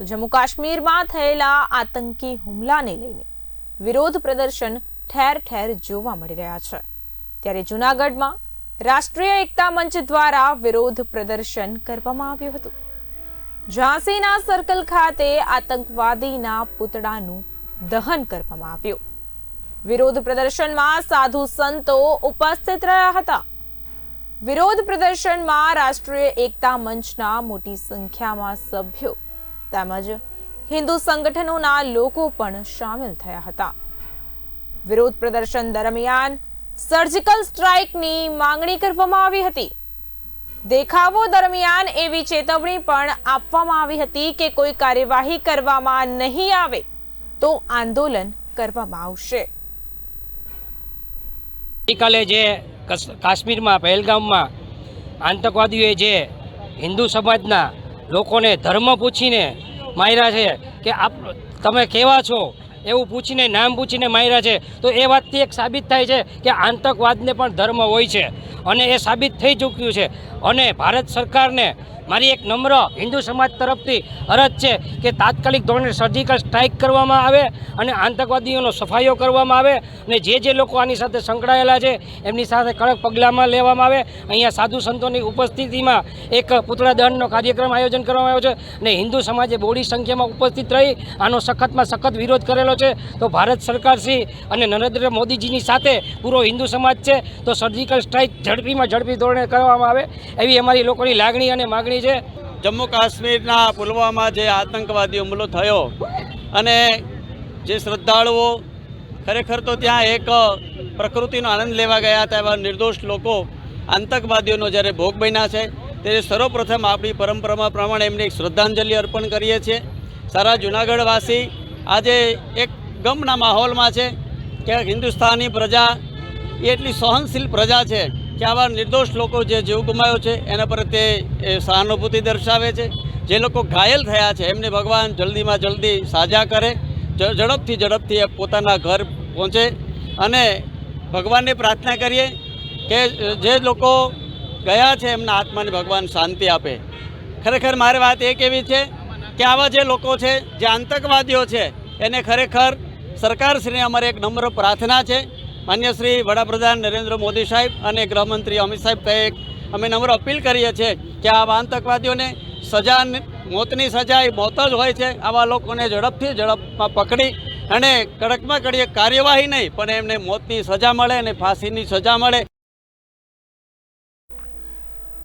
તો જમ્મુ કાશ્મીરમાં થયેલા આતંકી હુમલાને લઈને વિરોધ પ્રદર્શન ઠેર ઠેર જોવા મળી રહ્યા છે. ત્યારે જૂનાગઢમાં રાષ્ટ્રીય એકતા મંચ દ્વારા વિરોધ પ્રદર્શન કરવામાં આવ્યું હતું. ઝાંસીના સર્કલ ખાતે આતંકવાદીના પૂતળાનું દહન કરવામાં આવ્યું. વિરોધ પ્રદર્શનમાં સાધુ સંતો ઉપસ્થિત રહ્યા હતા. વિરોધ પ્રદર્શનમાં રાષ્ટ્રીય એકતા મંચના મોટી સંખ્યામાં સભ્યો તેમજ હિન્દુ સંગઠનોના લોકો પણ સામેલ થયા હતા. વિરોધ પ્રદર્શન દરમિયાન સર્જિકલ સ્ટ્રાઇકની માંગણી કરવામાં આવી હતી. દેખાવો દરમિયાન એવી ચેતવણી પણ આપવામાં આવી હતી કે કોઈ કાર્યવાહી કરવામાં નહીં આવે તો આંદોલન કરવામાં આવશે. ગઈકાલે જે કાશ્મીરમાં, પહેલગામમાં આતંકવાદીઓએ જે હિન્દુ સમાજના લોકોને ધર્મ પૂછીને માર્યા છે કે આપ તમે કેવા છો? એવું પૂછીને, નામ પૂછીને માર્યા છે. તો એ વાતથી એક સાબિત થાય છે કે આતંકવાદને પણ ધર્મ હોય છે. અને એ સાબિત થઈ ચૂક્યું છે. અને ભારત સરકારને મારી એક નમ્ર હિન્દુ સમાજ તરફથી અરજ છે કે તાત્કાલિક ધોરણે સર્જિકલ સ્ટ્રાઇક કરવામાં આવે અને આતંકવાદીઓનો સફાઈઓ કરવામાં આવે અને જે જે લોકો આની સાથે સંકળાયેલા છે, એમની સાથે કડક પગલાંમાં લેવામાં આવે. અહીંયા સાધુ સંતોની ઉપસ્થિતિમાં એક પુતળા દહનનો કાર્યક્રમ આયોજન કરવામાં આવ્યો છે અને હિન્દુ સમાજે બોડી સંખ્યામાં ઉપસ્થિત રહી, આનો સખતમાં સખત વિરોધ કરેલો છે. તો ભારત સરકાર શ્રી અને નરેન્દ્ર મોદીજીની સાથે પૂરો હિન્દુ સમાજ છે, તો સર્જિકલ સ્ટ્રાઇક ઝડપીમાં ઝડપી ધોરણે કરવામાં આવે. એવી અમારી લોકોની લાગણી અને માગણી છે. જમ્મુ કાશ્મીરના પુલવામા જે આતંકવાદી હુમલો થયો અને જે શ્રદ્ધાળુઓ ખરેખર તો ત્યાં એક પ્રકૃતિનો આનંદ લેવા ગયા હતા એવા નિર્દોષ લોકો આતંકવાદીઓનો જ્યારે ભોગ બન્યા છે ત્યારે સર્વપ્રથમ આપણી પરંપરામાં પ્રમાણે એમને એક શ્રદ્ધાંજલિ અર્પણ કરીએ છીએ. સારા જુનાગઢવાસી આજે એક ગમના માહોલમાં છે. કે હિન્દુસ્તાની પ્રજા એટલી સહનશીલ પ્રજા છે કે આવા નિર્દોષ લોકો જે જીવ ગુમાવ્યો છે, એના પર તે સહાનુભૂતિ દર્શાવે છે. જે લોકો ઘાયલ થયા છે, એમને ભગવાન જલ્દીમાં જલ્દી સાજા કરે. ઝડપથી ઝડપથી પોતાના ઘર પહોંચે અને ભગવાનને પ્રાર્થના કરીએ કે, જે લોકો ગયા છે, એમના આત્માને ભગવાન શાંતિ આપે. ખરેખર મારી વાત એક એવી છે કે આવા જે લોકો છે, જે આતંકવાદીઓ છે, એને ખરેખર સરકારશ્રીને અમારે એક નમ્ર પ્રાર્થના છે. માન્ય શ્રી વડાપ્રધાન નરેન્દ્ર મોદી સાહેબ અને ગૃહમંત્રી અમિત સાહેબ કહે, અમે નમ્ર અપીલ કરીએ છીએ કે આવા આતંકવાદીઓને સજા મોતની સજા એ મોત જ હોય છે, આવા લોકોને ઝડપથી ઝડપમાં પકડી અને કડકમાં કડીએ કાર્યવાહી નહીં, પણ એમને મોતની સજા મળે અને ફાંસીની સજા મળે.